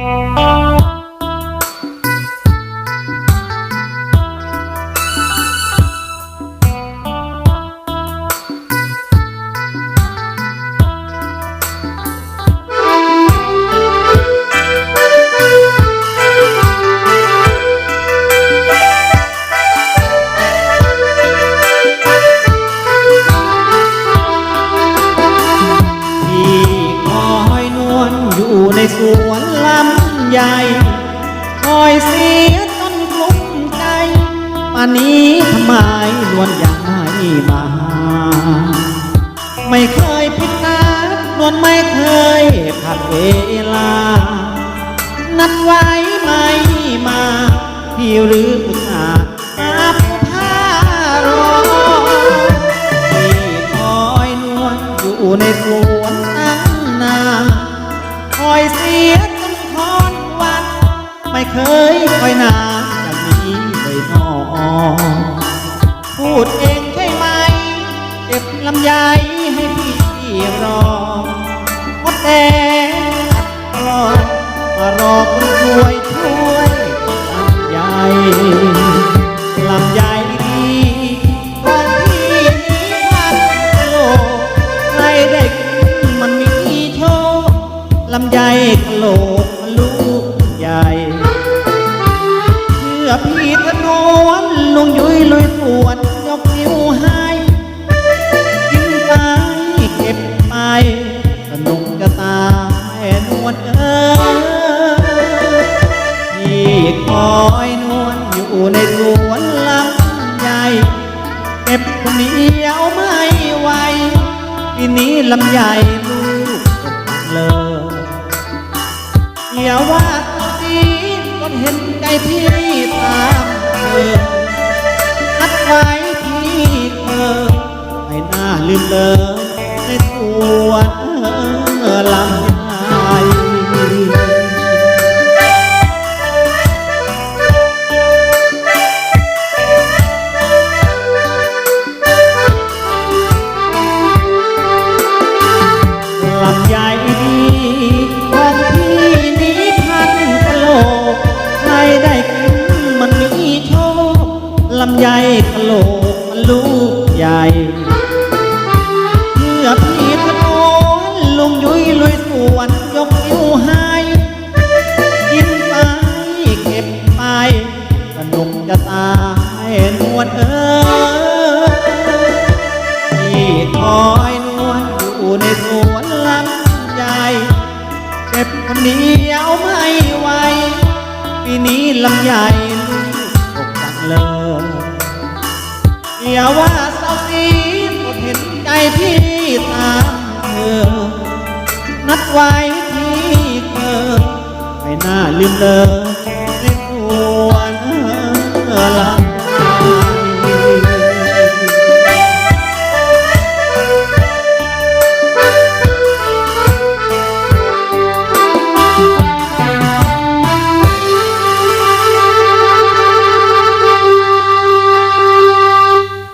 พี่คอยนวลอยู่ในสวนำใหญ่ คอยเสียจนกลุ้มใจป่านนี้ทำไมลวลยังไม่มา ไม่เคยผิดนัดลวนไม่เคยผัดเวลา นัดไว้ไม่มา พี่หรืออุตส่าห์ เคยคอยนานอย่างนี้เลยนอพูดเองใช่ไหมเก็บลำไยให้พี่รอมดแดงอัดกรอนมารอคนช่วยช่วยลำไยลำไยดีของพี่นี้พันโลใครได้กินมันมีโชคลำไยกะโหล ลุงยุ้ยลุยสวนยกนิ้วให้กินไปเก็บไปสนุกจะตายนวลเอ้ยพี่คอยนวลอยู่ในสวนลำใหญ่เก็บคนเดียวไม่ไหวปีนี้ลำใหญ่ลูกตกเลยอย่าว่าสีก็เห็นใจพี่ตามเธอ ไว้ที่เธอให้หน้าลืมเลย ลำใหญ่กะโหลกมันลูกใหญ่เพื่อพี่ถนนลุงยุ้ยลุยสวนยกนิ้วให้กินไปเก็บไปสนุกจะตายนวลเอ้ยที่คอยนวลอยู่ในสวนลำใหญ่เก็บคนเดียวไม่ไหวปีนี้ลำใหญ่ลูกตกจังเลย อย่าว่าเศร้าสีหมดเห็นใจพี่ตามเธอ นัดไว้ที่เธอไม่น่าลืมเลย